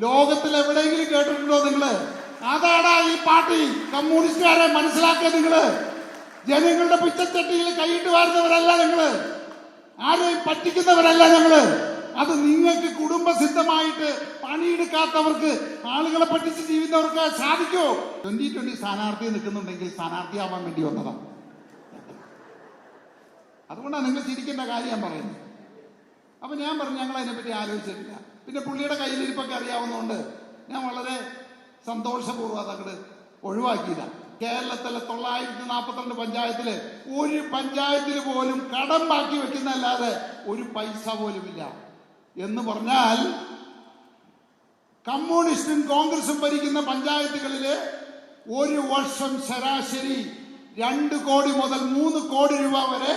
ലോകത്തിൽ എവിടെയെങ്കിലും കേട്ടിട്ടുണ്ടോ നിങ്ങൾ? അതാടാ ഈ പാർട്ടി. കമ്മ്യൂണിസ്റ്റുകാരെ മനസ്സിലാക്കുക നിങ്ങൾ. ജനങ്ങളുടെ പിച്ചച്ചട്ടിയിൽ കൈയിട്ട് വാരുന്നവരല്ല നിങ്ങൾ. ആരെയും പറ്റിക്കുന്നവരല്ല ഞങ്ങൾ. അത് നിങ്ങൾക്ക് കുടുംബസിദ്ധമായിട്ട് പണിയെടുക്കാത്തവർക്ക് ആളുകളെ പറ്റിച്ച് ജീവിക്കുന്നവർക്ക് സാധിക്കോ ട്വന്റി ട്വന്റി സ്ഥാനാർത്ഥി നിൽക്കുന്നുണ്ടെങ്കിൽ സ്ഥാനാർത്ഥിയാവാൻ വേണ്ടി വന്നതാ. അതുകൊണ്ടാണ് നിങ്ങൾ ചിരിക്കേണ്ട കാര്യം ഞാൻ പറയുന്നത്. അപ്പൊ ഞാൻ പറഞ്ഞു ഞങ്ങൾ അതിനെപ്പറ്റി ആലോചിച്ചിട്ടില്ല. പിന്നെ പുള്ളിയുടെ കയ്യിലിരിപ്പൊക്കെ അറിയാവുന്നതുകൊണ്ട് ഞാൻ വളരെ സന്തോഷപൂർവം അതങ്ങോട്ട് ഒഴിവാക്കിയില്ല. കേരളത്തിലെ തൊള്ളായിരത്തി നാൽപ്പത്തിരണ്ട് പഞ്ചായത്തിൽ ഒരു പഞ്ചായത്തിൽ പോലും കടം ബാക്കി വെക്കുന്നല്ലാതെ ഒരു പൈസ പോലുമില്ല. എന്ന് പറഞ്ഞാൽ കമ്മ്യൂണിസ്റ്റും കോൺഗ്രസും ഭരിക്കുന്ന പഞ്ചായത്തുകളിൽ ഒരു വർഷം ശരാശരി രണ്ട് കോടി മുതൽ മൂന്ന് കോടി രൂപ വരെ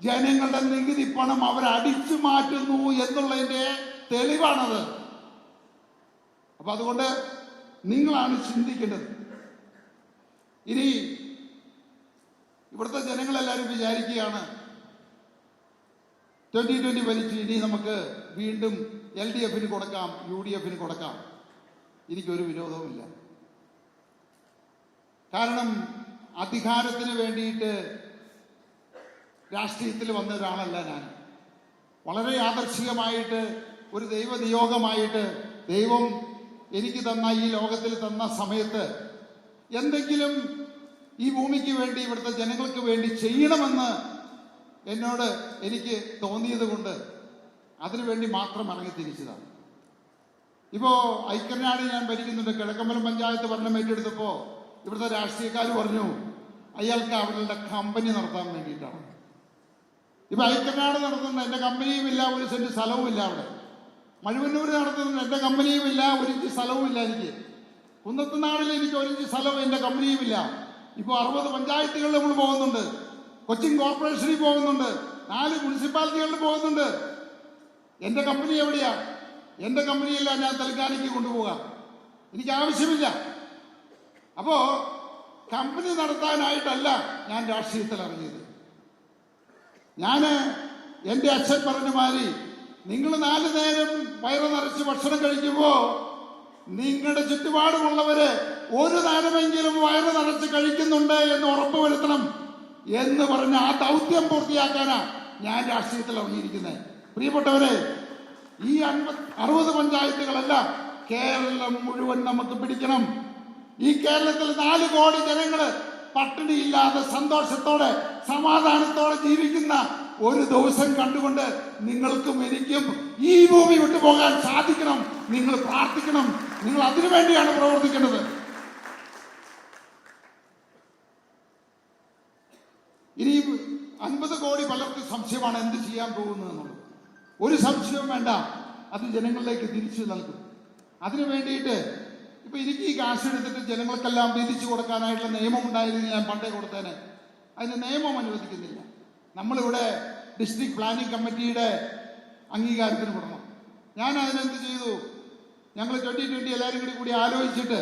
ജനങ്ങളുടെ നികുതി പണം അവരടിച്ചു മാറ്റുന്നു എന്നുള്ളതിന്റെ തെളിവാണത്. അപ്പൊ അതുകൊണ്ട് നിങ്ങളാണ് ചിന്തിക്കേണ്ടത്. ഇനി ഇവിടുത്തെ ജനങ്ങളെല്ലാവരും വിചാരിക്കുകയാണ് ട്വന്റി ട്വന്റി വലിച്ച് ഇനി നമുക്ക് വീണ്ടും എൽ ഡി എഫിന് കൊടുക്കാം യു ഡി എഫിന് കൊടുക്കാം. എനിക്കൊരു വിരോധവുമില്ല. കാരണം അധികാരത്തിന് വേണ്ടിയിട്ട് രാഷ്ട്രീയത്തിൽ വന്ന ഒരാളല്ല ഞാൻ. വളരെ യാദർശികമായിട്ട് ഒരു ദൈവ നിയോഗമായിട്ട് ദൈവം എനിക്ക് തന്ന ഈ ലോകത്തിൽ തന്ന സമയത്ത് എന്തെങ്കിലും ഈ ഭൂമിക്ക് വേണ്ടി ഇവിടുത്തെ ജനങ്ങൾക്ക് വേണ്ടി ചെയ്യണമെന്ന് എന്നോട് എനിക്ക് തോന്നിയത് കൊണ്ട് അതിനുവേണ്ടി മാത്രം ഇറങ്ങി തിരിച്ചതാണ് ഇപ്പോ ഐക്യനാട് ഞാൻ ഭരിക്കുന്നുണ്ട്. കിഴക്കമ്പലം പഞ്ചായത്ത് ഭരണം ഏറ്റെടുത്തപ്പോ ഇവിടുത്തെ രാഷ്ട്രീയക്കാർ പറഞ്ഞു അയാൾക്ക് അവരുടെ കമ്പനി നടത്താൻ വേണ്ടിയിട്ടാണ്. ഇപ്പൊ ഐക്യനാട് നടത്തുന്ന എന്റെ കമ്പനിയും ഇല്ല ഒരു സെന്റ് സ്ഥലവും ഇല്ല അവിടെ. മഴുവന്നൂർ നടത്തുന്ന എന്റെ കമ്പനിയും ഇല്ല ഒരു സ്ഥലവും ഇല്ല എനിക്ക്. കുന്നത്തുനാടിൽ എനിക്ക് ഒരു ഇഞ്ച് സ്ഥലവും എന്റെ കമ്പനിയും ഇല്ല ഇപ്പൊ അറുപത് പഞ്ചായത്തുകളിൽ നമ്മൾ പോകുന്നുണ്ട്. കൊച്ചിൻ കോർപ്പറേഷനിൽ പോകുന്നുണ്ട്. നാല് മുനിസിപ്പാലിറ്റികളിൽ പോകുന്നുണ്ട്. എന്റെ കമ്പനി എവിടെയാ? എന്റെ കമ്പനിയല്ല ഞാൻ തൽക്കാലിക്ക് കൊണ്ടുപോകാം. എനിക്ക് ആവശ്യമില്ല. അപ്പോൾ കമ്പനി നടത്താനായിട്ടല്ല ഞാൻ രാഷ്ട്രീയത്തിൽ ഇറങ്ങിയത്. ഞാൻ എന്റെ അച്ഛൻ പറഞ്ഞ മാതിരി നിങ്ങൾ നാല് നേരം വയറ് നിറച്ച് ഭക്ഷണം കഴിക്കുമ്പോ നിങ്ങളുടെ ചുറ്റുപാടുമുള്ളവര് ഒരു നേരമെങ്കിലും വയറ് നിറച്ച് കഴിക്കുന്നുണ്ട് എന്ന് ഉറപ്പുവരുത്തണം എന്ന് പറഞ്ഞ് ആ ദൗത്യം പൂർത്തിയാക്കാനാ ഞാൻ രാഷ്ട്രീയത്തിൽ ഇറങ്ങിയിരിക്കുന്നത് പ്രിയപ്പെട്ടവരെ ഈ അൻപത് അറുപത് പഞ്ചായത്തുകളല്ല കേരളം മുഴുവൻ നമുക്ക് പിടിക്കണം. ഈ കേരളത്തിൽ നാല് കോടി ജനങ്ങൾ പട്ടിണിയില്ലാതെ സന്തോഷത്തോടെ സമാധാനത്തോടെ ജീവിക്കുന്ന ഒരു ദിവസം കണ്ടുകൊണ്ട് നിങ്ങൾക്കും എനിക്കും ഈ ഭൂമി വിട്ടുപോകാൻ സാധിക്കണം. നിങ്ങൾ പ്രാർത്ഥിക്കണം. നിങ്ങൾ അതിനു വേണ്ടിയാണ് പ്രവർത്തിക്കുന്നത്. ഇനി അൻപത് കോടി പലർക്കും സംശയമാണ് എന്ത് ചെയ്യാൻ പോകുന്നത് എന്നുള്ളത്. ഒരു സംശയവും വേണ്ട. അത് ജനങ്ങളിലേക്ക് തിരിച്ചു നൽകും. അതിനു വേണ്ടിയിട്ട് ഇപ്പൊ എനിക്ക് ഈ കാശ് എടുത്തിട്ട് ജനങ്ങൾക്കെല്ലാം വീതിച്ചു കൊടുക്കാനായിട്ടുള്ള നിയമം ഉണ്ടായിരുന്നു ഞാൻ പണ്ടേ കൊടുത്തേനെ. അതിന് നിയമം അനുവദിക്കുന്നില്ല. നമ്മളിവിടെ ഡിസ്ട്രിക്ട് പ്ലാനിംഗ് കമ്മിറ്റിയുടെ അംഗീകാരത്തിന് വിടണം. ഞാൻ അതിനെന്ത് ചെയ്തു? ഞങ്ങൾ ട്വന്റി ട്വന്റി എല്ലാവരും കൂടി കൂടി ആലോചിച്ചിട്ട്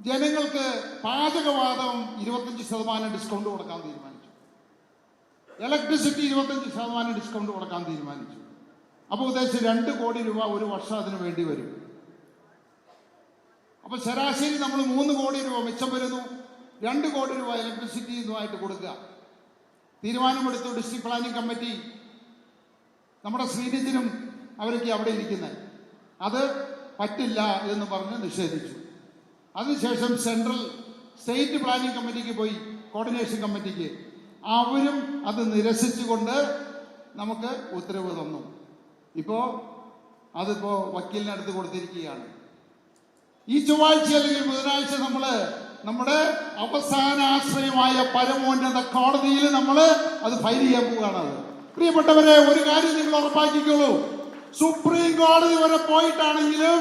ജനങ്ങൾക്ക് പാചകവാദം ഇരുപത്തഞ്ച് ശതമാനം ഡിസ്കൗണ്ട് കൊടുക്കാൻ തീരുമാനിച്ചു. ഇലക്ട്രിസിറ്റി ഇരുപത്തഞ്ച് ശതമാനം ഡിസ്കൗണ്ട് കൊടുക്കാൻ തീരുമാനിച്ചു. അപ്പോൾ ഉദ്ദേശിച്ച് രണ്ട് കോടി രൂപ ഒരു വർഷം അതിന് വേണ്ടി വരും. അപ്പോൾ ശരാശരി നമ്മൾ മൂന്ന് കോടി രൂപ മിച്ചം വരുന്നു. രണ്ട് കോടി രൂപ ഇലക്ട്രിസിറ്റി ഇതുമായിട്ട് കൊടുക്കുക. തീരുമാനമെടുത്തു ഡിസ്ട്രിക്ട് പ്ലാനിംഗ് കമ്മിറ്റി. നമ്മുടെ ശ്രീനിധിനും അവരൊക്കെ അവിടെ ഇരിക്കുന്നത് അത് പറ്റില്ല എന്ന് പറഞ്ഞ് നിഷേധിച്ചു. അതിനുശേഷം സെൻട്രൽ സ്റ്റേറ്റ് പ്ലാനിംഗ് കമ്മിറ്റിക്ക് പോയി കോർഡിനേഷൻ കമ്മിറ്റിക്ക്. അവരും അത് നിരസിച്ചുകൊണ്ട് നമുക്ക് ഉത്തരവ് തന്നു. ഇപ്പോൾ അതിപ്പോൾ വക്കീലിനടുത്ത് കൊടുത്തിരിക്കുകയാണ്. ഈ ചൊവ്വാഴ്ച അല്ലെങ്കിൽ ബുധനാഴ്ച നമ്മൾ നമ്മുടെ അവസാന ആശ്രയമായ പരമോന്നത കോടതിയിൽ നമ്മൾ അത് ഫയൽ ചെയ്യാൻ പോവുകയാണ് അത്. പ്രിയപ്പെട്ടവരെ ഒരു കാര്യം നിങ്ങൾ ഉറപ്പാക്കിക്കോളൂ. സുപ്രീം കോടതി വരെ പോയിട്ടാണെങ്കിലും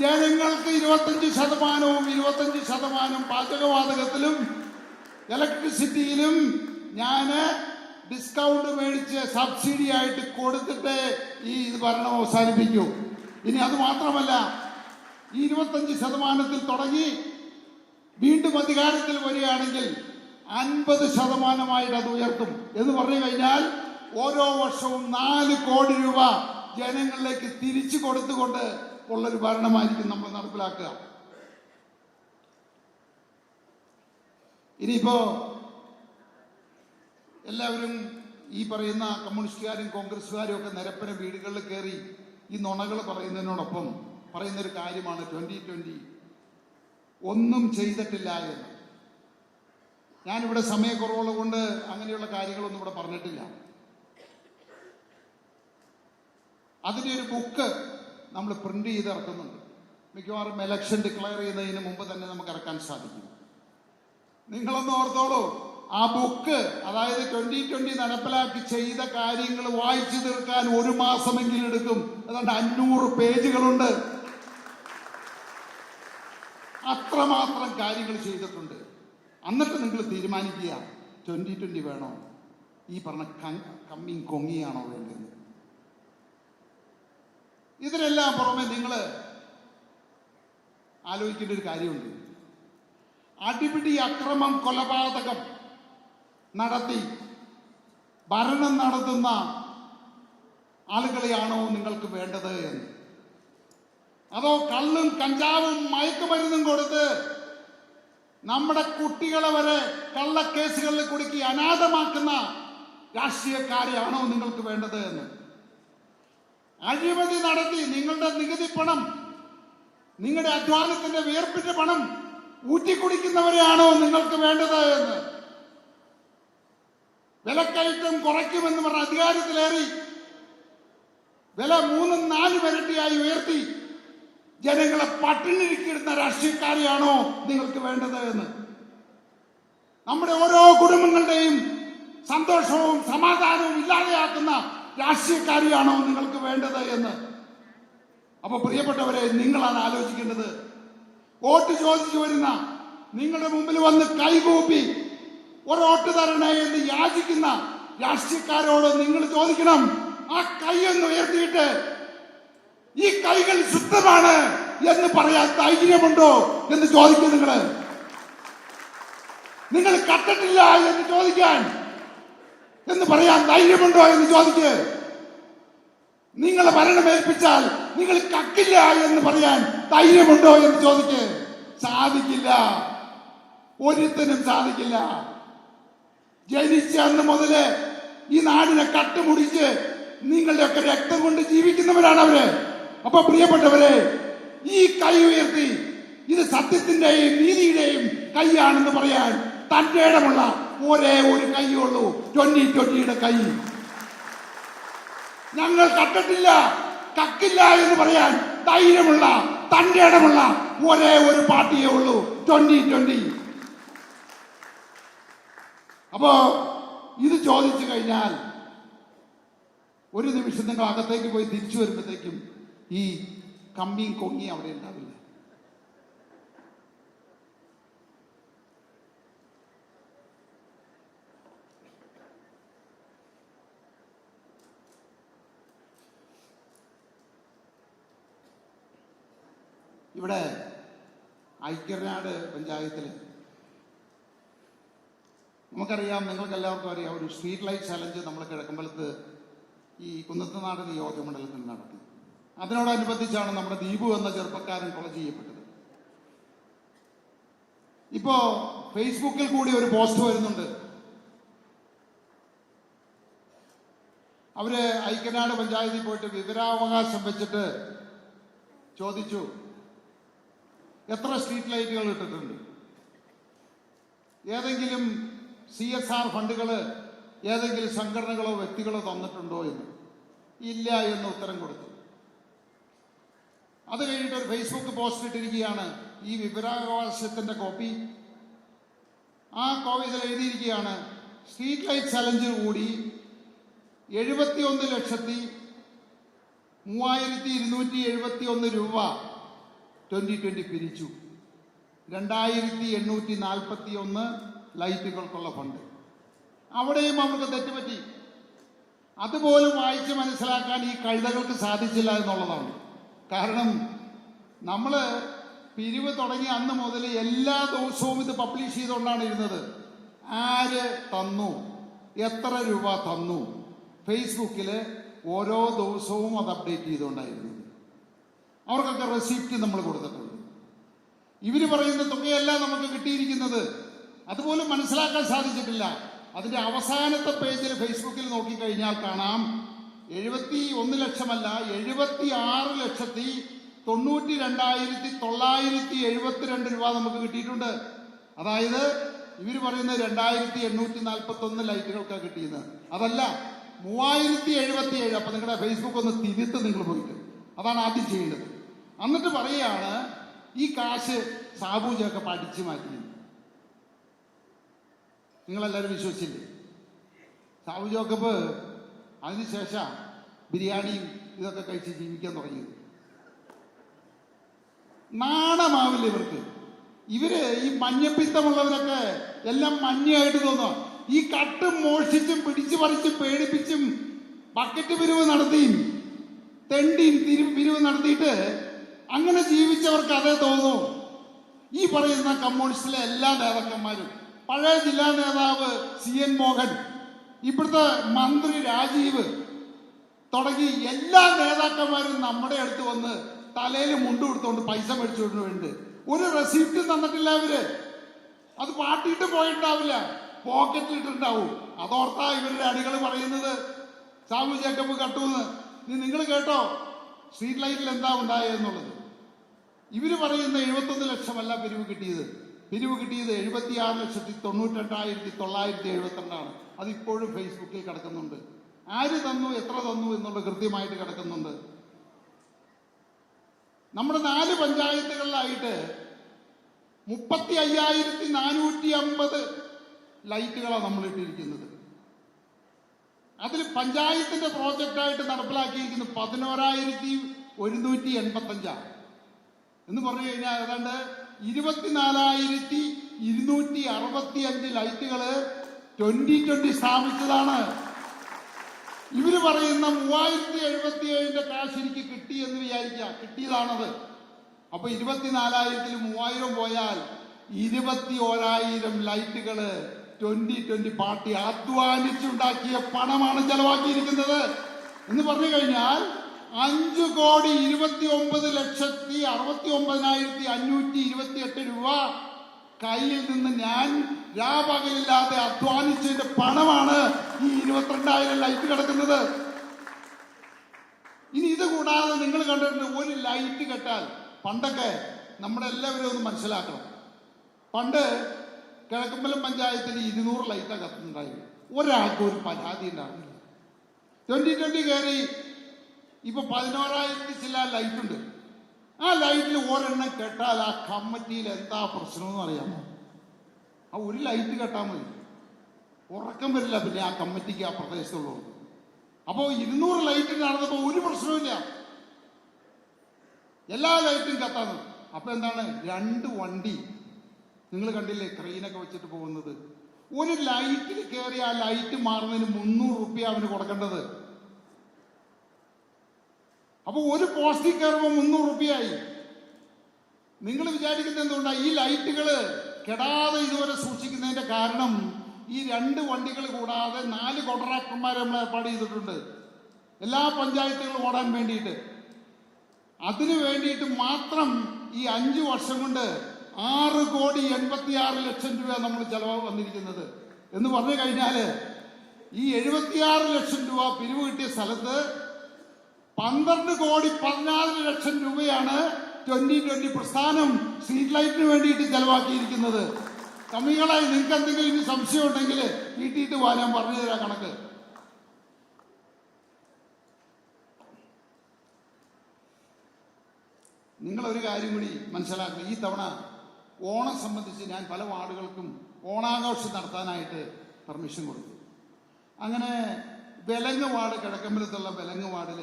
ജനങ്ങൾക്ക് ഇരുപത്തഞ്ച് ശതമാനവും ഇരുപത്തഞ്ച് ശതമാനം പാചകവാതകത്തിലും ഇലക്ട്രിസിറ്റിയിലും ഞാൻ ഡിസ്കൗണ്ട് മേടിച്ച് സബ്സിഡി ആയിട്ട് കൊടുത്തിട്ട് ഈ ഇത് ഭരണം അവസാനിപ്പിക്കൂ. ഇനി അത് മാത്രമല്ല ഇരുപത്തഞ്ച് ശതമാനത്തിൽ തുടങ്ങി വീണ്ടും അധികാരത്തിൽ വരികയാണെങ്കിൽ അൻപത് ശതമാനമായിട്ട് അത് ഉയർത്തും എന്ന് പറഞ്ഞു കഴിഞ്ഞാൽ ഓരോ വർഷവും നാല് കോടി രൂപ ജനങ്ങളിലേക്ക് തിരിച്ചു കൊടുത്തുകൊണ്ട് ഉള്ളൊരു ഭരണമായിരിക്കും നമ്മൾ നടപ്പിലാക്കുക. ഇനിയിപ്പോ എല്ലാവരും ഈ പറയുന്ന കമ്മ്യൂണിസ്റ്റുകാരും കോൺഗ്രസ്സുകാരും ഒക്കെ നിരപ്പന വീടുകളിൽ കയറി ഈ നുണകൾ പറയുന്നതിനോടൊപ്പം പറയുന്നൊരു കാര്യമാണ് ട്വന്റി ട്വന്റി. ഒന്നും ചെയ്തിട്ടില്ല എന്ന്. ഞാനിവിടെ സമയക്കുറവുള്ള കൊണ്ട് അങ്ങനെയുള്ള കാര്യങ്ങളൊന്നും ഇവിടെ പറഞ്ഞിട്ടില്ല. അതിന്റെ ഒരു ബുക്ക് നമ്മൾ പ്രിന്റ് ചെയ്ത് ഇറക്കുന്നുണ്ട് മിക്കവാറും എലക്ഷൻ ഡിക്ലെയർ ചെയ്യുന്നതിന് മുമ്പ് തന്നെ നമുക്ക് ഇറക്കാൻ സാധിക്കും. നിങ്ങളൊന്ന് ഓർത്തോളൂ ആ ബുക്ക് അതായത് ട്വന്റി ട്വന്റി നടപ്പിലാക്കി ചെയ്ത കാര്യങ്ങൾ വായിച്ചു തീർക്കാൻ ഒരു മാസമെങ്കിലും എടുക്കും. അതുകൊണ്ട് അഞ്ഞൂറ് പേജുകളുണ്ട്. അത്രമാത്രം കാര്യങ്ങൾ ചെയ്തിട്ടുണ്ട്. എന്നിട്ട് നിങ്ങൾ തീരുമാനിക്കുക ട്വന്റി ട്വന്റി വേണോ? ഈ പറഞ്ഞ കമ്മിങ് കൊങ്ങിയാണോ വേണ്ടത്? ഇതിനെല്ലാം പുറമെ നിങ്ങൾ ആലോചിക്കേണ്ട ഒരു കാര്യമുണ്ട്. അടിപിടി അക്രമം കൊലപാതകം നടത്തി ഭരണം നടത്തുന്ന ആളുകളെയാണോ നിങ്ങൾക്ക് വേണ്ടത് എന്ന്? അതോ കള്ളും കഞ്ചാവും മയക്കുമരുന്നും കൊടുത്ത് നമ്മുടെ കുട്ടികളെ വരെ കള്ളക്കേസുകളിൽ കുടുക്കി അനാഥമാക്കുന്ന രാഷ്ട്രീയക്കാരെയാണോ നിങ്ങൾക്ക് വേണ്ടത് എന്ന്? അഴിമതി നടത്തി നിങ്ങളുടെ നികുതി പണം നിങ്ങളുടെ അധ്വാനത്തിന്റെ വിയർപ്പിന്റെ പണം ഊറ്റിക്കുടിക്കുന്നവരെയാണോ നിങ്ങൾക്ക് വേണ്ടത് എന്ന്? വിലക്കയറ്റം കുറയ്ക്കുമെന്ന് പറഞ്ഞ അധികാരത്തിലേറി വില മൂന്നും നാലും ഇരട്ടിയായി ഉയർത്തി ജനങ്ങളെ പട്ടിണിരിക്കുന്ന രാഷ്ട്രീയക്കാരെയാണോ നിങ്ങൾക്ക് വേണ്ടത് എന്ന്? നമ്മുടെ ഓരോ കുടുംബങ്ങളുടെയും സന്തോഷവും സമാധാനവും ഇല്ലാതെയാക്കുന്ന രാഷ്ട്രീയക്കാരെയാണോ നിങ്ങൾക്ക് വേണ്ടത് എന്ന്? അപ്പൊ പ്രിയപ്പെട്ടവരെ നിങ്ങളാണ് ആലോചിക്കേണ്ടത്. വോട്ട് ചോദിച്ചു വരുന്ന നിങ്ങളുടെ മുമ്പിൽ വന്ന് കൈകൂപ്പി ഒരോട്ട് തരണേ എന്ന് യാചിക്കുന്ന രാഷ്ട്രീയക്കാരോട് നിങ്ങൾ ചോദിക്കണം. ആ കൈ ഒന്ന് ഉയർത്തിയിട്ട് ഈ കൈകൾ ശുദ്ധമാണ് എന്ന് പറയാൻ ധൈര്യമുണ്ടോ എന്ന് ചോദിക്കും നിങ്ങൾ. നിങ്ങൾ കട്ടിട്ടില്ല എന്ന് ചോദിക്കാൻ എന്ന് പറയാൻ ധൈര്യമുണ്ടോ എന്ന് ചോദിക്ക്. നിങ്ങളെ മരണമേൽപ്പിച്ചാൽ നിങ്ങൾ കക്കില്ല എന്ന് പറയാൻ ധൈര്യമുണ്ടോ എന്ന് ചോദിക്ക്. സാധിക്കില്ല. ഒരുത്തനും സാധിക്കില്ല. ജനിച്ച അന്ന് മുതൽ ഈ നാടിനെ കട്ടുമുടിച്ച് നിങ്ങളുടെ ഒക്കെ രക്തം കൊണ്ട് ജീവിക്കുന്നവരാണ് അവർ. അപ്പൊ പ്രിയപ്പെട്ടവരെ ഈ കൈ ഉയർത്തി ഇത് സത്യത്തിന്റെയും നീതിയുടെയും കൈയാണെന്ന് പറയാൻ തന്റെ ഇടമുള്ള ഒരേ ഒരു കൈയുള്ളൂ ട്വന്റി ട്വന്റിയുടെ കൈ. ഞങ്ങൾ കട്ടിട്ടില്ല കക്കില്ല എന്ന് പറയാൻ ധൈര്യമുള്ള തന്റെ ഇടമുള്ള ഒരേ ഒരു പാർട്ടിയേ ഉള്ളൂ. ട്വന്റി ട്വന്റി അപ്പോ ഇത് ചോദിച്ചു കഴിഞ്ഞാൽ ഒരു നിമിഷം നിങ്ങൾ അകത്തേക്ക് പോയി തിരിച്ചു വരുമ്പോഴത്തേക്കും ഈ കമ്മിയും കൊങ്ങിയും അവിടെ ഉണ്ടാവില്ല. ഇവിടെ ഐക്യനാട് പഞ്ചായത്തിൽ നമുക്കറിയാം നിങ്ങൾക്ക് എല്ലാവർക്കും അറിയാം ഒരു സ്ട്രീറ്റ് ലൈറ്റ് ചലഞ്ച് നമ്മൾ കിഴക്കമ്പലത്ത് ഈ കുന്നത്തനാട് നിയോജക മണ്ഡലത്തിൽ നടത്തി അതിനോടനുബന്ധിച്ചാണ് നമ്മുടെ ദീപു എന്ന ചെറുപ്പക്കാരൻ കൊല ചെയ്യപ്പെട്ടത്. ഇപ്പോ ഫേസ്ബുക്കിൽ കൂടി ഒരു പോസ്റ്റ് വരുന്നുണ്ട്. അവർ ഐക്യനാട് പഞ്ചായത്തിൽ പോയിട്ട് വിവരാവകാശം വെച്ചിട്ട് ചോദിച്ചു എത്ര സ്ട്രീറ്റ് ലൈറ്റുകൾ ഇട്ടിട്ടുണ്ട്? ഏതെങ്കിലും സി എസ് ആർ ഫണ്ടുകൾ ഏതെങ്കിലും സംഘടനകളോ വ്യക്തികളോ തന്നിട്ടുണ്ടോ എന്ന്? ഇല്ല എന്ന് ഉത്തരം കൊടുത്തു. അത് കഴിഞ്ഞിട്ട് ഒരു ഫേസ്ബുക്ക് പോസ്റ്റ് ഇട്ടിരിക്കുകയാണ്. ഈ വിവരാവകാശത്തിന്റെ കോപ്പി ആ ഇതിൽ എഴുതിയിരിക്കുകയാണ്. സ്ട്രീറ്റ് ലൈറ്റ് ചലഞ്ചിൽ കൂടി എഴുപത്തി ഒന്ന് ലക്ഷത്തി മൂവായിരത്തി ഇരുന്നൂറ്റി എഴുപത്തി ഒന്ന് രൂപ ട്വന്റി ട്വന്റി പിരിച്ചു. രണ്ടായിരത്തി എണ്ണൂറ്റി നാൽപ്പത്തി ഒന്ന് ലൈറ്റുകൾക്കുള്ള ഫണ്ട് അവിടെയും അവർക്ക് തെറ്റുപറ്റി. അതുപോലും വായിച്ച് മനസ്സിലാക്കാൻ ഈ കഴുതകൾക്ക് സാധിച്ചില്ല എന്നുള്ളതാണ്. കാരണം നമ്മൾ പിരിവ് തുടങ്ങി അന്ന് മുതൽ എല്ലാ ദിവസവും ഇത് പബ്ലിഷ് ചെയ്തുകൊണ്ടാണ് ഇരുന്നത്. ആര് തന്നു? എത്ര രൂപ തന്നു? ഫേസ്ബുക്കിൽ ഓരോ ദിവസവും അത് അപ്ഡേറ്റ് ചെയ്തുകൊണ്ടായിരുന്നു. അവർക്കൊക്കെ റെസിപ്റ്റ് നമ്മൾ കൊടുത്തിട്ടുണ്ട്. ഇവർ പറയുന്ന തുകയല്ല നമുക്ക് കിട്ടിയിരിക്കുന്നത്. അതുപോലും മനസ്സിലാക്കാൻ സാധിച്ചിട്ടില്ല. അതിന്റെ അവസാനത്തെ പേജിൽ ഫേസ്ബുക്കിൽ നോക്കിക്കഴിഞ്ഞാൽ കാണാം. എഴുപത്തി ഒന്ന് ലക്ഷമല്ല എഴുപത്തി ആറ് ലക്ഷത്തി തൊണ്ണൂറ്റി രണ്ടായിരത്തി തൊള്ളായിരത്തി എഴുപത്തിരണ്ട് രൂപ നമുക്ക് കിട്ടിയിട്ടുണ്ട്. അതായത് ഇവർ പറയുന്ന രണ്ടായിരത്തി എണ്ണൂറ്റി നാൽപ്പത്തി ഒന്ന് ലൈറ്റുകൾക്കാണ് കിട്ടിയത്. അതല്ല മൂവായിരത്തി എഴുപത്തി ഏഴ് അപ്പൊ നിങ്ങളുടെ ഫേസ്ബുക്ക് ഒന്ന് തിരുത്ത് നിങ്ങൾ പോയിട്ട്. അതാണ് ആദ്യം ചെയ്യേണ്ടത്. എന്നിട്ട് പറയുകയാണ് ഈ കാശ് സാബുജൊക്കെ പഠിച്ചു മാറ്റി. നിങ്ങളെല്ലാവരും വിശ്വസിച്ചില്ലേ? സാബു ജോക്കബ് അതിനുശേഷം ബിരിയാണിയും ഇതൊക്കെ കഴിച്ച് ജീവിക്കാൻ തുടങ്ങി. നാണമാവില്ല ഇവർക്ക്? ഇവർ ഈ മഞ്ഞപ്പിത്തമുള്ളവരൊക്കെ എല്ലാം മഞ്ഞയായിട്ട് തോന്നുക ഈ കട്ട് മോഷിച്ചും പിടിച്ചു പറിച്ചും പേടിപ്പിച്ചും ബക്കറ്റ് പിരിവ് നടത്തിയും തെണ്ടിയും തിരി പിരിവ് നടത്തിയിട്ട് അങ്ങനെ ജീവിച്ചവർക്ക് അതേ തോന്നൂ. ഈ പറയുന്ന കമ്മ്യൂണിസ്റ്റിലെ എല്ലാ നേതാക്കന്മാരും പഴയ ജില്ലാ നേതാവ് സി എൻ മോഹൻ ഇവിടുത്തെ മന്ത്രി രാജീവ് തുടങ്ങി എല്ലാ നേതാക്കന്മാരും നമ്മുടെ അടുത്ത് വന്ന് തലയിൽ മുണ്ടു കൊടുത്തോണ്ട് പൈസ മേടിച്ചുകൊണ്ട് വേണ്ടി ഒരു റെസിപ്റ്റ് തന്നിട്ടില്ല അവർ അത് പാട്ടിയിട്ട് പോയിട്ടുണ്ടാവില്ല. പോക്കറ്റിൽ ഇട്ടിട്ടുണ്ടാവും. അതോർത്താ ഇവരുടെ അടികൾ പറയുന്നത്. സാമു ജേക്കബ് കട്ടൂന്ന്. നീ നിങ്ങൾ കേട്ടോ സ്ട്രീറ്റ് ലൈറ്റിൽ എന്താ ഉണ്ടായെന്നുള്ളത് ഇവർ പറയുന്ന എഴുപത്തൊന്ന് ലക്ഷമല്ല പിരിവ് കിട്ടിയത്. പിരിവ് കിട്ടിയത് എഴുപത്തി ആറ് ലക്ഷത്തി തൊണ്ണൂറ്റെട്ടായിരത്തി തൊള്ളായിരത്തി എഴുപത്തിരണ്ടാണ്. അത് ഇപ്പോഴും ഫേസ്ബുക്കിൽ കിടക്കുന്നുണ്ട്. ആര് തന്നു എത്ര തന്നു എന്നുള്ള കൃത്യമായിട്ട് കിടക്കുന്നുണ്ട്. നമ്മുടെ നാല് പഞ്ചായത്തുകളിലായിട്ട് മുപ്പത്തി അയ്യായിരത്തി നാനൂറ്റി അമ്പത് ലൈറ്റുകളാണ് നമ്മൾ ഇട്ടിരിക്കുന്നത് അതിൽ പഞ്ചായത്തിന്റെ പ്രോജക്റ്റായിട്ട് നടപ്പിലാക്കിയിരിക്കുന്നത് പതിനോരായിരത്തി ഒരുന്നൂറ്റി എൺപത്തി അഞ്ചാണ് എന്ന് പറഞ്ഞു കഴിഞ്ഞാൽ ഏതാണ്ട് ഇരുപത്തിനാലായിരത്തി ഇരുന്നൂറ്റി അറുപത്തി അഞ്ച് ലൈറ്റുകൾ ട്വന്റി ട്വന്റി സ്ഥാപിച്ചതാണ്. ഇവർ പറയുന്ന മൂവായിരത്തി എഴുപത്തി ഏഴിന്റെ കാശ് എനിക്ക് കിട്ടി എന്ന് വിചാരിക്കുക. കിട്ടിയതാണത്. അപ്പൊ ഇരുപത്തിനാലായിരത്തിൽ മൂവായിരം പോയാൽ ഇരുപത്തി ഓരായിരം ലൈറ്റുകൾ ട്വന്റി ട്വന്റി പാർട്ടി അധ്വാനിച്ചുണ്ടാക്കിയ പണമാണ് ചെലവാക്കിയിരിക്കുന്നത്. എന്ന് പറഞ്ഞു കഴിഞ്ഞാൽ അഞ്ചു കോടി ഇരുപത്തി ഒമ്പത് ലക്ഷത്തി അറുപത്തി ഒമ്പതിനായിരത്തി അഞ്ഞൂറ്റി ഇരുപത്തി എട്ട് രൂപ കയ്യിൽ നിന്ന് ഞാൻ രാപകലില്ലാതെ അധ്വാനിച്ചതിന്റെ പണമാണ് ഈ ഇരുപത്തിരണ്ടായിരം ലൈറ്റ് കിടക്കുന്നത്. ഇനി ഇത് കൂടാതെ നിങ്ങൾ കണ്ടിട്ടുണ്ട് ഒരു ലൈറ്റ് കെട്ടാൽ പണ്ടൊക്കെ നമ്മുടെ എല്ലാവരും ഒന്ന് മനസ്സിലാക്കണം. പണ്ട് കിഴക്കമ്പലം പഞ്ചായത്തിൽ ഇരുന്നൂറ് ലൈറ്റ് കത്തുന്നുണ്ടായിരുന്നു ഒരാൾക്ക് ഒരു പരാതി ഉണ്ടാകുന്നില്ല ട്വന്റി ട്വന്റി കയറി ഇപ്പൊ പതിനോറായിരത്തി ചില ലൈറ്റ് ഉണ്ട് ആ ലൈറ്റിൽ ഒരെണ്ണം കെട്ടാൽ ആ കമ്മിറ്റിയിൽ എന്താ പ്രശ്നം എന്ന് അറിയാമോ? ആ ഒരു ലൈറ്റ് കെട്ടാൽ മതി. ഉറക്കം വരില്ല പിന്നെ ആ കമ്മിറ്റിക്ക് ആ പ്രദേശത്തുള്ളൂ അപ്പോൾ ഇരുന്നൂറ് ലൈറ്റ് നടന്നപ്പോൾ ഒരു പ്രശ്നവുമില്ല. എല്ലാ ലൈറ്റും കത്താന്ന് അപ്പൊ എന്താണ്? രണ്ട് വണ്ടി. നിങ്ങൾ കണ്ടില്ലേ ക്രെയിനൊക്കെ വെച്ചിട്ട് പോകുന്നത്? ഒരു ലൈറ്റിൽ കയറി ആ ലൈറ്റ് മാറുന്നതിന് മുന്നൂറ് റുപ്യ അവന് കൊടുക്കേണ്ടത്. അപ്പൊ ഒരു പോസ്റ്റിൽ കയറുമ്പോൾ മുന്നൂറ് റുപ്യായി. നിങ്ങൾ വിചാരിക്കുന്നത് എന്തുകൊണ്ടാ? ഈ ലൈറ്റുകൾ കെടാതെ ഇതുവരെ സൂക്ഷിക്കുന്നതിന്റെ കാരണം ഈ രണ്ട് വണ്ടികൾ കൂടാതെ നാല് കോൺട്രാക്ടർമാരെ നമ്മൾ ഏർപ്പാട് ചെയ്തിട്ടുണ്ട്. എല്ലാ പഞ്ചായത്തുകളും ഓടാൻ വേണ്ടിയിട്ട്. അതിനു വേണ്ടിയിട്ട് മാത്രം ഈ അഞ്ചു വർഷം കൊണ്ട് ആറ് കോടി എൺപത്തി ആറ് ലക്ഷം രൂപ നമ്മൾ ചെലവ് വന്നിരിക്കുന്നത്. എന്ന് പറഞ്ഞു കഴിഞ്ഞാൽ ഈ എഴുപത്തിയാറ് ലക്ഷം രൂപ പിരിവ് കിട്ടിയ സ്ഥലത്ത് പന്ത്രണ്ട് കോടി പതിനാല് ലക്ഷം രൂപയാണ് ട്വന്റി ട്വന്റി പ്രസ്ഥാനം സ്ട്രീറ്റ് ലൈറ്റിന് വേണ്ടിയിട്ട് ചെലവാക്കിയിരിക്കുന്നത്. കമ്മികളെ നിങ്ങൾക്ക് എന്തെങ്കിലും ഇനി സംശയം ഉണ്ടെങ്കിൽ വീട്ടിയിട്ട് പോകാൻ ഞാൻ പറഞ്ഞു തരാം കണക്ക്. നിങ്ങളൊരു കാര്യം കൂടി മനസ്സിലാക്കുക ഈ തവണ ഓണം സംബന്ധിച്ച് ഞാൻ പല വാർഡുകൾക്കും ഓണാഘോഷം നടത്താനായിട്ട് പെർമിഷൻ കൊടുത്തു. അങ്ങനെ വെലങ്ങ് വാർഡ് കിഴക്കമ്പലത്തുള്ള വെലങ്ങ് വാർഡിൽ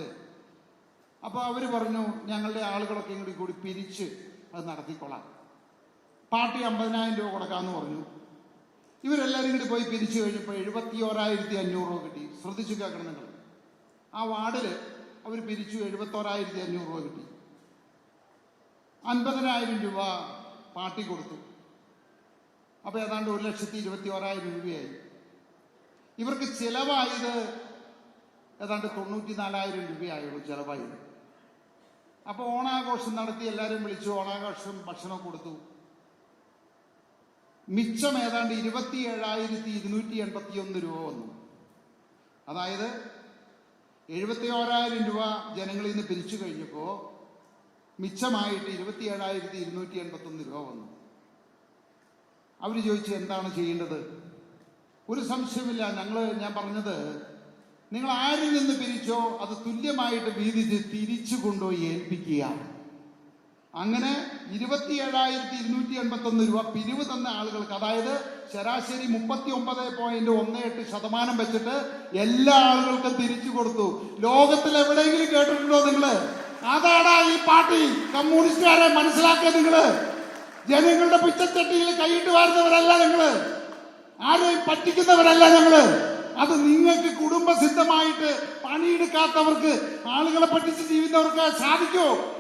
അപ്പോൾ അവർ പറഞ്ഞു ഞങ്ങളുടെ ആളുകളൊക്കെ ഇങ്ങോട്ട് കൂടി പിരിച്ച് അത് നടത്തിക്കൊള്ളാം പാർട്ടി അമ്പതിനായിരം രൂപ കൊടുക്കാമെന്ന് പറഞ്ഞു. ഇവരെല്ലാവരും ഇങ്ങോട്ട് പോയി പിരിച്ചു കഴിഞ്ഞപ്പോൾ എഴുപത്തി ഓരായിരത്തി അഞ്ഞൂറ് രൂപ കിട്ടി. ശ്രദ്ധിച്ചു കേൾക്കണം നിങ്ങൾ. ആ വാർഡിൽ അവർ പിരിച്ചു എഴുപത്തോരായിരത്തി അഞ്ഞൂറ് രൂപ കിട്ടി. അൻപതിനായിരം രൂപ പാർട്ടി കൊടുത്തു. അപ്പോൾ ഏതാണ്ട് ഒരു ലക്ഷത്തി ഇരുപത്തി ഓരായിരം രൂപയായി. ഇവർക്ക് ചിലവായത് ഏതാണ്ട് തൊണ്ണൂറ്റി നാലായിരം രൂപയായുള്ളൂ ചിലവായത്. അപ്പോൾ ഓണാഘോഷം നടത്തി എല്ലാവരും വിളിച്ചു ഓണാഘോഷം ഭക്ഷണം കൊടുത്തു. മിച്ചം ഏതാണ്ട് ഇരുപത്തി ഏഴായിരത്തി ഇരുന്നൂറ്റി എൺപത്തി ഒന്ന് രൂപ വന്നു. അതായത് എഴുപത്തി ഓരായിരം രൂപ ജനങ്ങളിൽ നിന്ന് പിരിച്ചു കഴിഞ്ഞപ്പോൾ മിച്ചമായിട്ട് ഇരുപത്തി ഏഴായിരത്തി ഇരുന്നൂറ്റി എൺപത്തി ഒന്ന് രൂപ വന്നു. അവർ ചോദിച്ചു എന്താണ് ചെയ്യേണ്ടത്? ഒരു സംശയമില്ല ഞങ്ങൾ ഞാൻ പറഞ്ഞത് നിങ്ങൾ ആരിൽ നിന്ന് പിരിച്ചോ അത് തുല്യമായിട്ട് വീതിച്ച് തിരിച്ചു കൊണ്ടുപോയി ഏൽപ്പിക്കുക. അങ്ങനെ ഇരുപത്തി ഏഴായിരത്തി ഇരുന്നൂറ്റി എൺപത്തി ഒന്ന് രൂപ പിരിവ് തന്ന ആളുകൾക്ക് അതായത് ശരാശരി മുപ്പത്തി ഒമ്പത് പോയിന്റ് ഒന്ന് എട്ട് ശതമാനം വെച്ചിട്ട് എല്ലാ ആളുകൾക്കും തിരിച്ചു കൊടുത്തു. ലോകത്തിൽ എവിടെയെങ്കിലും കേട്ടിട്ടുണ്ടോ നിങ്ങൾ അതാടാ ഈ പാർട്ടി കമ്മ്യൂണിസ്റ്റുകാരെ മനസ്സിലാക്കുക നിങ്ങൾ ജനങ്ങളുടെ പിച്ചച്ചട്ടിയിൽ കൈയിട്ട് വാരുന്നവരല്ല നിങ്ങൾ ആരെയും പറ്റിക്കുന്നവരല്ല ഞങ്ങൾ. അത് നിങ്ങൾക്ക് കുടുംബസിദ്ധമായിട്ട് പണിയെടുക്കാത്തവർക്ക് ആളുകളെ പറ്റിച്ച് ജീവിക്കുന്നവർക്ക് സാധിക്കോ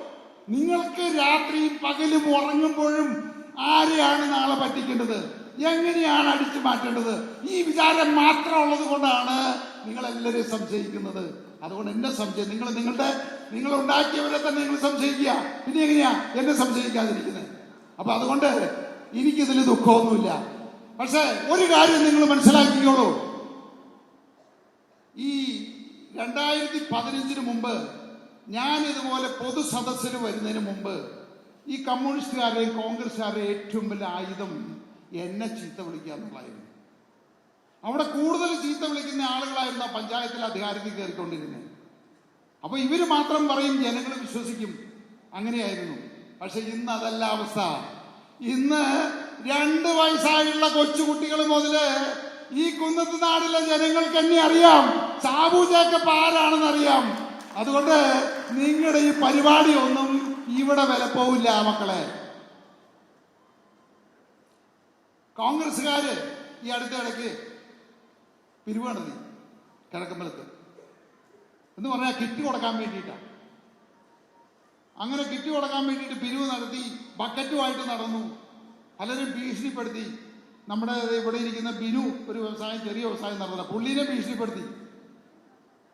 നിങ്ങൾക്ക് രാത്രിയും പകലും ഉറങ്ങുമ്പോഴും ആരെയാണ് നാളെ പറ്റിക്കേണ്ടത്? എങ്ങനെയാണ് അടിച്ചു മാറ്റേണ്ടത്? ഈ വിചാരം മാത്രം ഉള്ളത് കൊണ്ടാണ് നിങ്ങൾ എല്ലാവരെയും സംശയിക്കുന്നത്. അതുകൊണ്ട് എന്നെ സംശയം നിങ്ങൾ നിങ്ങളുടെ നിങ്ങൾ ഉണ്ടാക്കിയവരെ തന്നെ നിങ്ങൾ സംശയിക്കുക. പിന്നെ എങ്ങനെയാ എന്നെ സംശയിക്കാതിരിക്കുന്നത്? അപ്പൊ അതുകൊണ്ട് എനിക്കിതിൽ ദുഃഖമൊന്നുമില്ല. പക്ഷേ ഒരു കാര്യം നിങ്ങൾ മനസ്സിലാക്കിക്കോളൂ. ഈ രണ്ടായിരത്തി പതിനഞ്ചിന് മുമ്പ് ഞാൻ ഇതുപോലെ പൊതുസദസ്സിന് വരുന്നതിന് മുമ്പ് ഈ കമ്മ്യൂണിസ്റ്റുകാരുടെയും കോൺഗ്രസ്സുകാരുടെയും ഏറ്റവും വലിയ ആയുധം എന്നെ ചീത്ത വിളിക്കുക എന്നുള്ളതായിരുന്നു. അവിടെ കൂടുതൽ ചീത്ത വിളിക്കുന്ന ആളുകളായിരുന്നു ആ പഞ്ചായത്തിൽ അധികാരത്തിൽ കയറിക്കൊണ്ടിരുന്നത്. അപ്പൊ ഇവർ മാത്രം പറയും ജനങ്ങൾ വിശ്വസിക്കും. അങ്ങനെയായിരുന്നു. പക്ഷെ ഇന്ന് അതല്ല അവസ്ഥ. ഇന്ന് രണ്ട് വയസ്സായുള്ള കൊച്ചുകുട്ടികൾ മുതൽ ഈ കുന്നത്ത് നാടിലെ ജനങ്ങൾക്ക് എന്നെ അറിയാം. സാബു ജേക്കബ് ആരാണെന്ന് അറിയാം. അതുകൊണ്ട് നിങ്ങളുടെ ഈ പരിപാടി ഒന്നും ഇവിടെ വിലപ്പോവില്ല മക്കളെ. കോൺഗ്രസ്സുകാര് ഈ അടുത്ത ഇടയ്ക്ക് പിരിവാണ് നീ. കിഴക്കമ്പലത്ത്. എന്ന് പറഞ്ഞാൽ കിറ്റ് കൊടുക്കാൻ വേണ്ടിയിട്ടാണ് അങ്ങനെ കിറ്റ് കൊടുക്കാൻ വേണ്ടിയിട്ട് പിരിവ് നടത്തി ബക്കറ്റുമായിട്ട് നടന്നു പലരും ഭീഷണിപ്പെടുത്തി നമ്മുടെ ഇവിടെ ഇരിക്കുന്ന ബിനു ഒരു വ്യവസായം ചെറിയ വ്യവസായം നടത്തുന്ന പുള്ളിനെ ഭീഷണിപ്പെടുത്തി.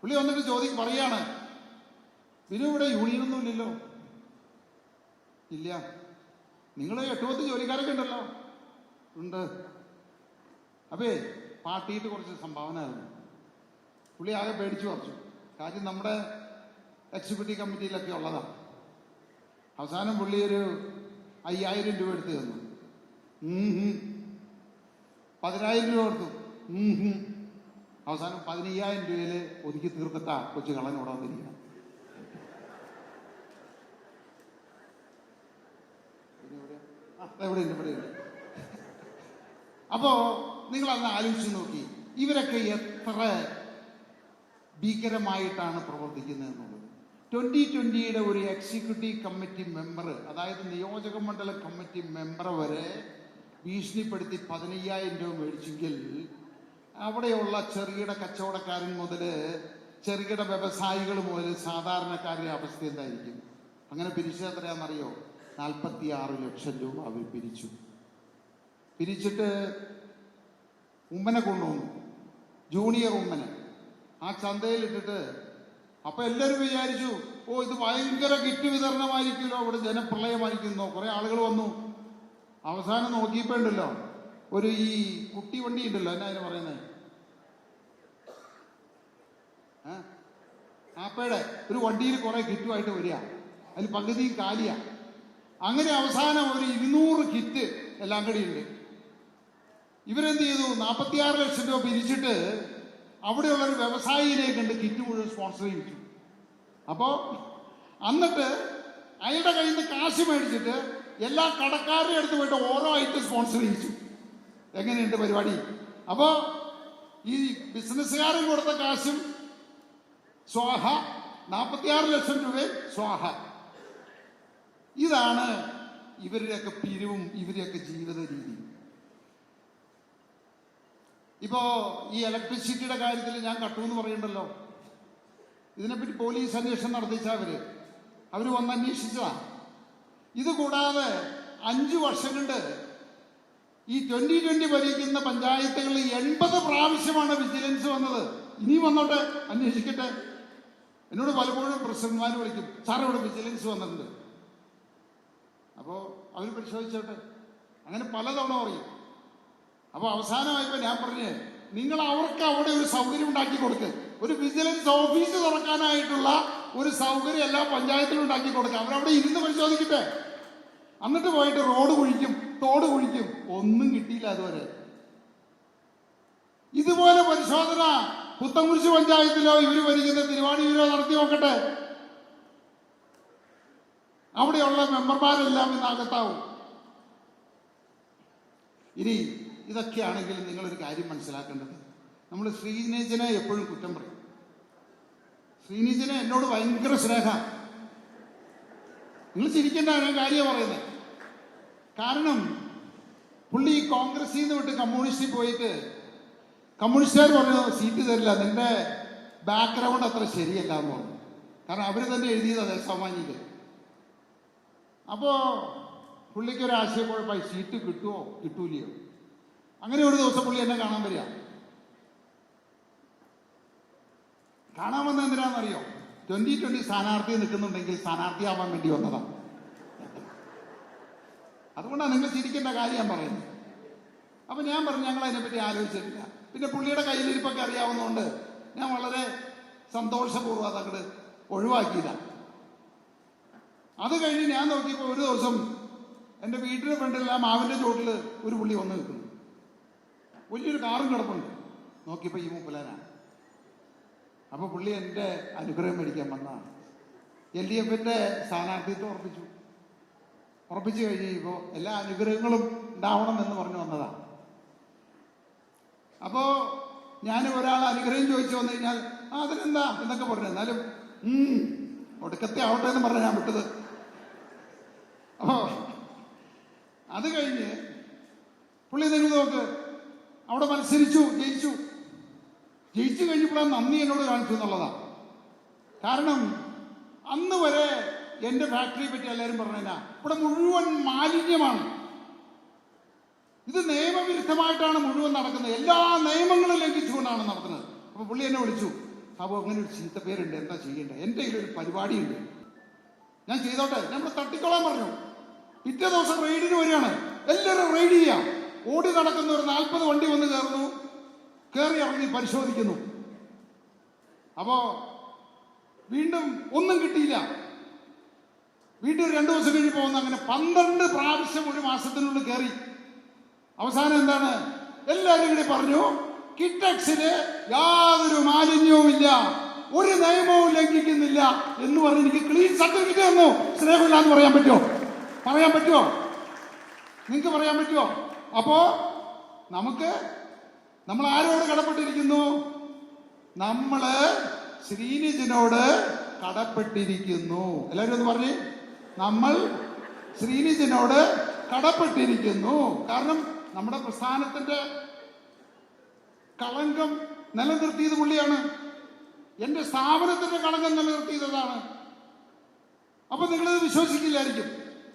പുള്ളി വന്നിട്ട് ചോദ്യം പറയാണ് ബിനു ഇവിടെ യൂണിയനൊന്നും ഇല്ലല്ലോ. ഇല്ല. നിങ്ങൾ എട്ടുപത്ത് ജോലിക്കാരൊക്കെ ഉണ്ടല്ലോ. ഉണ്ട്. അപ്പേ പാർട്ടിയിട്ട് കുറച്ച് സംഭാവന ആയിരുന്നു. പുള്ളി ആകെ പേടിച്ചു കുറച്ചു. കാര്യം നമ്മുടെ എക്സിക്യൂട്ടീവ് കമ്മിറ്റിയിലൊക്കെ ഉള്ളതാണ് അവസാനം പുള്ളി ഒരു അയ്യായിരം രൂപ എടുത്ത് തന്നു. പതിനായിരം രൂപ കൊടുത്തു. അവസാനം പതിനയ്യായിരം രൂപയിൽ ഒതുക്കി തീർത്തിട്ടാ കൊച്ചു കള്ളൻ ഇവിടെ വന്നിരിക്കണം പിന്നെ എവിടെയാ? ആ, ദാ ഇവിടെയുണ്ട് ഇവിടെയുണ്ട് അപ്പോ നിങ്ങൾ അന്ന് ആലോചിച്ച് നോക്കി. ഇവരൊക്കെ എത്ര ഭീകരമായിട്ടാണ് പ്രവർത്തിക്കുന്നത് എന്നുള്ളത്. ട്വന്റി ട്വന്റിയുടെ ഒരു എക്സിക്യൂട്ടീവ് കമ്മിറ്റി മെമ്പർ അതായത് നിയോജക മണ്ഡല കമ്മിറ്റി മെമ്പർ വരെ ഭീഷണിപ്പെടുത്തി പതിനയ്യായിരം രൂപ മേടിച്ചെങ്കിൽ അവിടെയുള്ള ചെറുകിട കച്ചവടക്കാരൻ മുതൽ ചെറുകിട വ്യവസായികൾ മുതൽ സാധാരണക്കാരുടെ അവസ്ഥ എന്തായിരിക്കും? അങ്ങനെ പിരിച്ചത് എത്രയാണെന്നറിയോ? നാൽപ്പത്തി ആറ് ലക്ഷം രൂപ അവർ പിരിച്ചു. പിരിച്ചിട്ട് ഉമ്മനെ കൊണ്ടുവന്നു. ജൂനിയർ ഉമ്മനെ. ആ ചന്തയിലിട്ടിട്ട് അപ്പൊ എല്ലാവരും വിചാരിച്ചു ഓ ഇത് ഭയങ്കര കിറ്റ് വിതരണമായിരിക്കുമല്ലോ അവിടെ ജനപ്രളയമായിരിക്കുന്നോ. കുറെ ആളുകൾ വന്നു. അവസാനം നോക്കിയപ്പോണ്ടല്ലോ ഒരു ഈ കുട്ടി വണ്ടി ഉണ്ടല്ലോ എന്നാ അതിന് പറയുന്നത് ആപ്പയുടെ ഒരു വണ്ടിയിൽ കുറെ കിറ്റുമായിട്ട് വരിക. അതിൽ പകുതിയും കാലിയാ. അങ്ങനെ അവസാനം ഒരു ഇരുന്നൂറ് കിറ്റ് എല്ലാം കൂടി ഉണ്ട്. ഇവരെന്ത് ചെയ്തു? നാൽപ്പത്തിയാറ് ലക്ഷം രൂപ പിരിച്ചിട്ട് അവിടെയുള്ള ഒരു വ്യവസായിയിലേക്ക് ഉണ്ട് കിറ്റ് മുഴുവൻ സ്പോൺസർ ചെയ്യിച്ചു അപ്പോ എന്നിട്ട് അയാളുടെ കയ്യിൽ നിന്ന് കാശ് മേടിച്ചിട്ട് എല്ലാ കടക്കാരുടെ അടുത്ത് പോയിട്ട് ഓരോ ഐറ്റം സ്പോൺസർ ചെയ്യിച്ചു. എങ്ങനെയുണ്ട് പരിപാടി? അപ്പോ ഈ ബിസിനസ്സുകാരൻ കൊടുത്ത കാശും സ്വാഹ നാൽപ്പത്തിയാറ് ലക്ഷം രൂപ സ്വാഹ. ഇതാണ് ഇവരുടെയൊക്കെ പിരിവും ഇവരുടെയൊക്കെ ജീവിത രീതി. ഇപ്പോ ഈ ഇലക്ട്രിസിറ്റിയുടെ കാര്യത്തിൽ ഞാൻ കട്ടു എന്ന് പറയണ്ടല്ലോ ഇതിനെപ്പറ്റി പോലീസ് അന്വേഷണം നടത്തിച്ച അവർ അവർ വന്ന് അന്വേഷിച്ചതാ. ഇത് കൂടാതെ അഞ്ചു വർഷം കൊണ്ട് ഈ ട്വന്റി ട്വന്റി ഭരിക്കുന്ന പഞ്ചായത്തുകളിൽ എൺപത് പ്രാവശ്യമാണ് വിജിലൻസ് വന്നത്. ഇനി വന്നോട്ടെ അന്വേഷിക്കട്ടെ. എന്നോട് പലപ്പോഴും പ്രസിഡന്റ്മാർ വിളിക്കും സാർ ഇവിടെ വിജിലൻസ് വന്നിട്ടുണ്ട്. അപ്പോൾ അവർ പരിശോധിച്ചോട്ടെ. അങ്ങനെ പലതവണ പറയും. അപ്പോൾ അവസാനമായപ്പോൾ ഞാൻ പറഞ്ഞ് നിങ്ങൾ അവർക്ക് അവിടെ ഒരു സൗകര്യം ഉണ്ടാക്കി കൊടുക്ക്. ഒരു വിജിലൻസ് ഓഫീസ് തുറക്കാനായിട്ടുള്ള ഒരു സൗകര്യം എല്ലാ പഞ്ചായത്തിലും ഉണ്ടാക്കി കൊടുക്കാം. അവരവിടെ ഇരുന്ന് പരിശോധിക്കട്ടെ. അന്നിട്ട് പോയിട്ട് റോഡ് കുഴിക്കും തോട് കുഴിക്കും. ഒന്നും കിട്ടിയില്ല അതുവരെ. ഇതുപോലെ പരിശോധന പുത്തംകുരിശ് പഞ്ചായത്തിലോ ഇവർ ഭരിക്കുന്ന തിരുവാണിയൂരോ നടത്തി നോക്കട്ടെ. അവിടെയുള്ള മെമ്പർമാരെല്ലാം ഇന്ന് അകത്താവും. ഇനി ഇതൊക്കെയാണെങ്കിലും നിങ്ങളൊരു കാര്യം മനസ്സിലാക്കേണ്ടത്. നമ്മൾ ശ്രീനേജനെ എപ്പോഴും കുറ്റം പറയും. ശ്രീനീജനെ എന്നോട് ഭയങ്കര സ്നേഹ. നിങ്ങൾ ചിരിക്കേണ്ട ഞാൻ കാര്യം പറയുന്നത് കാരണം പുള്ളി കോൺഗ്രസിൽ നിന്ന് വിട്ട് കമ്മ്യൂണിസ്റ്റിൽ പോയിട്ട് കമ്മ്യൂണിസ്റ്റുകാർ പറഞ്ഞു സീറ്റ് തരില്ല നിന്റെ ബാക്ക്ഗ്രൗണ്ട് അത്ര ശരിയല്ല എന്ന് പറഞ്ഞു. കാരണം അവർ തന്നെ എഴുതിയതാണ് സമാജിക അപ്പോൾ പുള്ളിക്ക് ഒരു ആശയക്കുഴപ്പമായി സീറ്റ് കിട്ടുമോ കിട്ടൂലയോ അങ്ങനെ ഒരു ദിവസം പുള്ളി എന്നെ കാണാൻ വരിക. കാണാൻ വന്ന എന്തിനാണെന്നറിയോ? ട്വന്റി ട്വന്റി സ്ഥാനാർത്ഥി നിൽക്കുന്നുണ്ടെങ്കിൽ സ്ഥാനാർത്ഥിയാവാൻ വേണ്ടി വന്നതാണ് അതുകൊണ്ടാണ് നിങ്ങൾ ചിരിക്കേണ്ട കാര്യം ഞാൻ പറയുന്നത്. അപ്പൊ ഞാൻ പറഞ്ഞു ഞങ്ങൾ അതിനെപ്പറ്റി ആലോചിച്ചിട്ടില്ല. പിന്നെ പുള്ളിയുടെ കയ്യിലിരിപ്പൊക്കെ അറിയാവുന്നതുകൊണ്ട് ഞാൻ വളരെ സന്തോഷപൂർവം അതങ്ങട് ഒഴിവാക്കിയില്ല. അത് കഴിഞ്ഞ് ഞാൻ നോക്കിയപ്പോൾ ഒരു ദിവസം എന്റെ വീട്ടിന് ഫ്രണ്ടിൽ ആ മാവിന്റെ ചോട്ടിൽ ഒരു പുള്ളി വന്ന് നിൽക്കുന്നു. വലിയൊരു കാറും കിടപ്പുണ്ട്. നോക്കിയപ്പോൾ ഈ മൂപ്പലാനാണ് അപ്പോൾ പുള്ളി എന്റെ അനുഗ്രഹം മേടിക്കാൻ വന്നതാണ്. എൽ ഡി എഫിന്റെ സ്ഥാനാർത്ഥിത്വം ഉറപ്പിച്ചു. ഉറപ്പിച്ചു കഴിഞ്ഞപ്പോൾ എല്ലാ അനുഗ്രഹങ്ങളും ഉണ്ടാവണം എന്ന് പറഞ്ഞു വന്നതാണ് അപ്പോ ഞാൻ ഒരാൾ അനുഗ്രഹം ചോദിച്ചു വന്നു കഴിഞ്ഞാൽ ആ അതിനെന്താ? എന്നൊക്കെ പറഞ്ഞു. എന്നാലും ഒടുക്കത്തെ ആവട്ടെ എന്ന് പറഞ്ഞു ഞാൻ വിട്ടത്. അപ്പോ അത് കഴിഞ്ഞ് പുള്ളി നിങ്ങൾ നോക്ക് അവിടെ മത്സരിച്ചു ജയിച്ചു. ജയിച്ചു കഴിഞ്ഞപ്പോഴാണ് നന്ദി എന്നോട് കാണിച്ചു എന്നുള്ളതാണ് കാരണം അന്ന് വരെ എന്റെ ഫാക്ടറിയെ പറ്റി എല്ലാവരും പറഞ്ഞാ ഇവിടെ മുഴുവൻ മാലിന്യമാണ്. ഇത് നിയമവിരുദ്ധമായിട്ടാണ് മുഴുവൻ നടക്കുന്നത്. എല്ലാ നിയമങ്ങളും ലംഘിച്ചുകൊണ്ടാണ് നടക്കുന്നത്. അപ്പൊ പുള്ളി എന്നെ വിളിച്ചു. അപ്പൊ അങ്ങനെ ഒരു ചീത്ത പേരുണ്ട്. എന്താ ചെയ്യേണ്ടത് എന്റെ കയ്യിലൊരു പരിപാടിയുണ്ട്. ഞാൻ ചെയ്തോട്ടെ. നമ്മൾ തട്ടിക്കൊള്ളാൻ പറഞ്ഞു. പിറ്റേ ദിവസം റെയ്ഡിന് വരികയാണ്. എല്ലാവരും റെയ്ഡ് ചെയ്യാം. ഓടി നടക്കുന്ന ഒരു നാൽപ്പത് വണ്ടി വന്ന് കയറുന്നു. കയറി ഇറങ്ങി പരിശോധിക്കുന്നു. അപ്പോ വീണ്ടും ഒന്നും കിട്ടിയില്ല. വീണ്ടും രണ്ടു ദിവസം കഴിഞ്ഞ് പോകുന്ന അങ്ങനെ പന്ത്രണ്ട് പ്രാവശ്യം ഒരു മാസത്തിനുള്ളിൽ കയറി അവസാനം എന്താണ്? എല്ലാവരും കൂടി പറഞ്ഞു കിറ്റക്സിന് യാതൊരു മാലിന്യവുമില്ല ഒരു നിയമവും ലംഘിക്കുന്നില്ല എന്ന് പറഞ്ഞ് എനിക്ക് ക്ലീൻ സർട്ടിഫിക്കറ്റ് തന്നു. സ്നേഹമില്ല എന്ന് പറയാൻ പറ്റുമോ? പറയാൻ പറ്റുമോ? നിങ്ങൾക്ക് പറയാൻ പറ്റുമോ? അപ്പോ നമുക്ക് നമ്മൾ ആരോട് കടപ്പെട്ടിരിക്കുന്നു? നമ്മൾ ശ്രീനിജിനോട് കടപ്പെട്ടിരിക്കുന്നു. എല്ലാവരും ഒന്ന് പറഞ്ഞു. നമ്മൾ ശ്രീനിജിനോട് കടപ്പെട്ടിരിക്കുന്നു. കാരണം നമ്മുടെ പ്രസ്ഥാനത്തിന്റെ കളങ്കം നിലനിർത്തിയത് പുള്ളിയാണ്. എന്റെ സ്ഥാപനത്തിന്റെ കളങ്കം നിലനിർത്തിയതാണ് അപ്പൊ നിങ്ങളിത് വിശ്വസിക്കില്ലായിരിക്കും.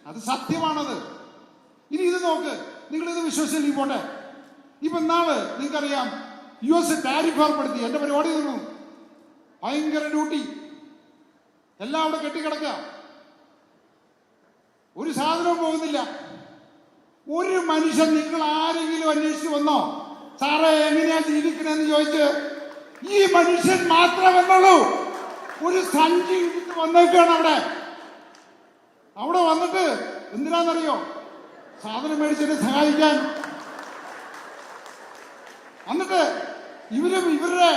അത് സത്യമാണത്. ഇനി ഇത് നോക്ക്. നിങ്ങളിത് വിശ്വസിച്ചില്ലെങ്കിൽ പോട്ടെ. ഇപ്പൊ നാളെ നിങ്ങൾക്കറിയാം യു എസ് ടാരിഫ് ഏർപ്പെടുത്തി. എന്റെ പരിപാടി തീർന്നു. ഭയങ്കര ഡ്യൂട്ടി എല്ലാം അവിടെ കെട്ടിക്കിടക്കുക. ഒരു സാധനവും പോകുന്നില്ല. ഒരു മനുഷ്യൻ നിങ്ങൾ ആരെങ്കിലും അന്വേഷിച്ച് വന്നോ? സാറേ എങ്ങനെയാ ജീവിക്കണെന്ന് ചോദിച്ച് ഈ മനുഷ്യൻ മാത്രമേ വന്നുള്ളൂ. ഒരു സഞ്ചി വന്നേക്കാണ് അവിടെ. അവിടെ വന്നിട്ട് എന്തിനാന്നറിയോ സാധനം മേടിച്ചിട്ട് സഹായിക്കാൻ എന്നിട്ട് ഇവരും ഇവരുടെ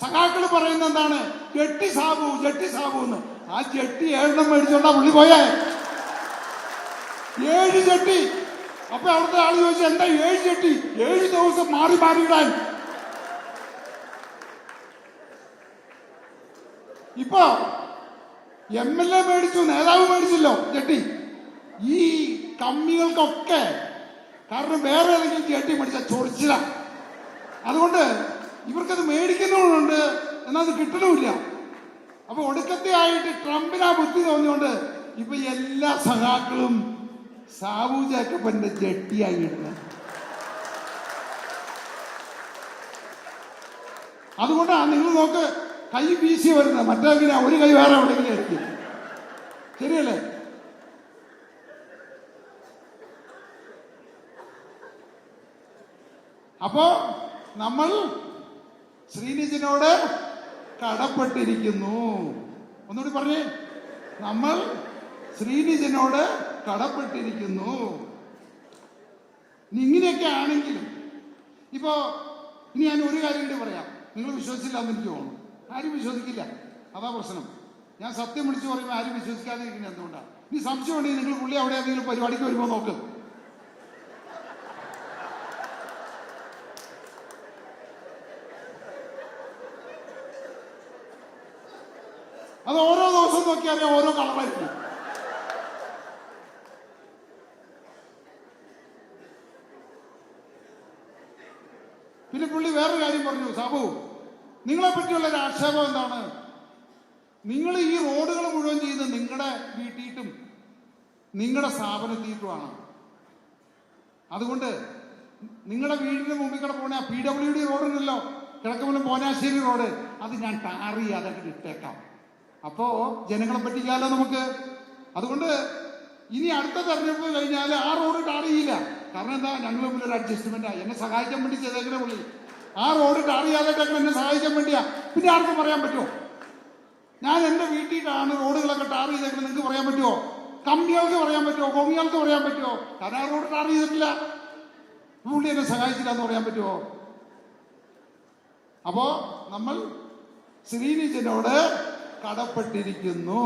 സഖാക്കൾ പറയുന്ന എന്താണ്? ജട്ടി സാബു ജട്ടി സാബു എന്ന്. ആ ജട്ടി ഏഴെണ്ണം മേടിച്ചോണ്ടാ പുള്ളി പോയേ. ഏഴ് ചട്ടി അപ്പൊ അവിടുത്തെ ആൾ ചോദിച്ചു എന്താ ഏഴ് ചട്ടി ഏഴ് ദിവസം മാറി മാറി ഇടാൻ ഇപ്പൊ എം എൽ എ മേടിച്ചു നേതാവ് മേടിച്ചല്ലോ ചട്ടി ഈ കമ്മികൾക്കൊക്കെ. കാരണം വേറെ ഏതെങ്കിലും ജട്ടി മേടിച്ച ചൊറിച്ചില്ല അതുകൊണ്ട് ഇവർക്കത് മേടിക്കുന്നവരുണ്ട് എന്നാൽ അത് കിട്ടണമില്ല. അപ്പൊ ഒടുക്കത്തെ ആയിട്ട് ട്രംപിന് ബുദ്ധി തോന്നിയോണ്ട് ഇപ്പൊ എല്ലാ സഖാക്കളും സാബു ജാക്കപ്പന്റെ ജട്ടിയായി ഇടുന്നത് അതുകൊണ്ടാണ് നിങ്ങൾ നോക്ക് കൈ വീശി വരുന്നത്. മറ്റേ ഒരു കൈ വേറെ എവിടെയെങ്കിലും എത്തി ശരിയല്ലേ? അപ്പോ നമ്മൾ ശ്രീനിജിനോട് കടപ്പെട്ടിരിക്കുന്നു. ഒന്നുകൂടി പറഞ്ഞേ. നമ്മൾ ശ്രീനിജിനോട് കടപ്പെട്ടിരിക്കുന്നു. ഇങ്ങനെയൊക്കെ ആണെങ്കിലും ഇപ്പോ ഇനി ഞാൻ ഒരു കാര്യം കൂടി പറയാം. നിങ്ങൾ വിശ്വസിച്ചില്ല എന്ന് എനിക്ക് തോന്നുന്നു. ആരും വിശ്വസിക്കില്ല. അതാ പ്രശ്നം. ഞാൻ സത്യം വിളിച്ചു പറയുമ്പോൾ ആരും വിശ്വസിക്കാതിരിക്കുന്നത് എന്തുകൊണ്ടാണ് ഇനി സംശയമുണ്ടെങ്കിൽ നിങ്ങൾ പുള്ളി അവിടെ എന്തെങ്കിലും പരിപാടിക്ക് വരുമ്പോൾ നോക്ക് അത് ഓരോ ദിവസം ഓരോ കളറായിരിക്കും പിന്നെ പുള്ളി വേറൊരു കാര്യം പറഞ്ഞു സാബു നിങ്ങളെ പറ്റിയുള്ള ഒരു ആക്ഷേപം എന്താണ്? നിങ്ങൾ ഈ റോഡുകൾ മുഴുവൻ ചെയ്യുന്നത് നിങ്ങളുടെ വീട്ടിയിട്ടും നിങ്ങളുടെ സ്ഥാപനത്തിയിട്ടുമാണ്. അതുകൊണ്ട് നിങ്ങളുടെ വീടിന് മുമ്പിൽ കൂടെ പോണ പി ഡബ്ല്യു ഡി റോഡുണ്ടല്ലോ കിഴക്കമ്പലം പോനാശ്ശേരി റോഡ്. അത് ഞാൻ ടാറി അതൊക്കെ ഇട്ടേക്കാം. അപ്പോ ജനങ്ങളെ പറ്റിക്കാലോ നമുക്ക്? അതുകൊണ്ട് ഇനി അടുത്ത തെരഞ്ഞെടുപ്പ് കഴിഞ്ഞാൽ ആ റോഡ് ടാർ കാരണം എന്താ? ഞങ്ങൾ തമ്മിൽ ഒരു അഡ്ജസ്റ്റ്മെന്റാ എന്നെ സഹായിക്കാൻ വേണ്ടി ചെയ്തേക്കണേ പുള്ളി ആ റോഡ് ടാർ എന്നെ സഹായിക്കാൻ വേണ്ടിയാ. പിന്നെ ആർക്കും പറയാൻ പറ്റുമോ ഞാൻ എന്റെ വീട്ടിലാണ് റോഡുകളൊക്കെ ടാർ ചെയ്തേക്കുന്നത് നിങ്ങൾക്ക് പറയാൻ പറ്റുമോ കമ്പികൾക്ക് പറയാൻ പറ്റുമോ കോമികൾക്ക് പറയാൻ പറ്റുമോ കാരണം ആ റോഡ് ടാർ ചെയ്തിട്ടില്ല. പുള്ളി എന്നെ സഹായിച്ചില്ല എന്ന് പറയാൻ പറ്റുമോ അപ്പോ നമ്മൾ ശ്രീനിജനോട് കടപ്പെട്ടിരിക്കുന്നു.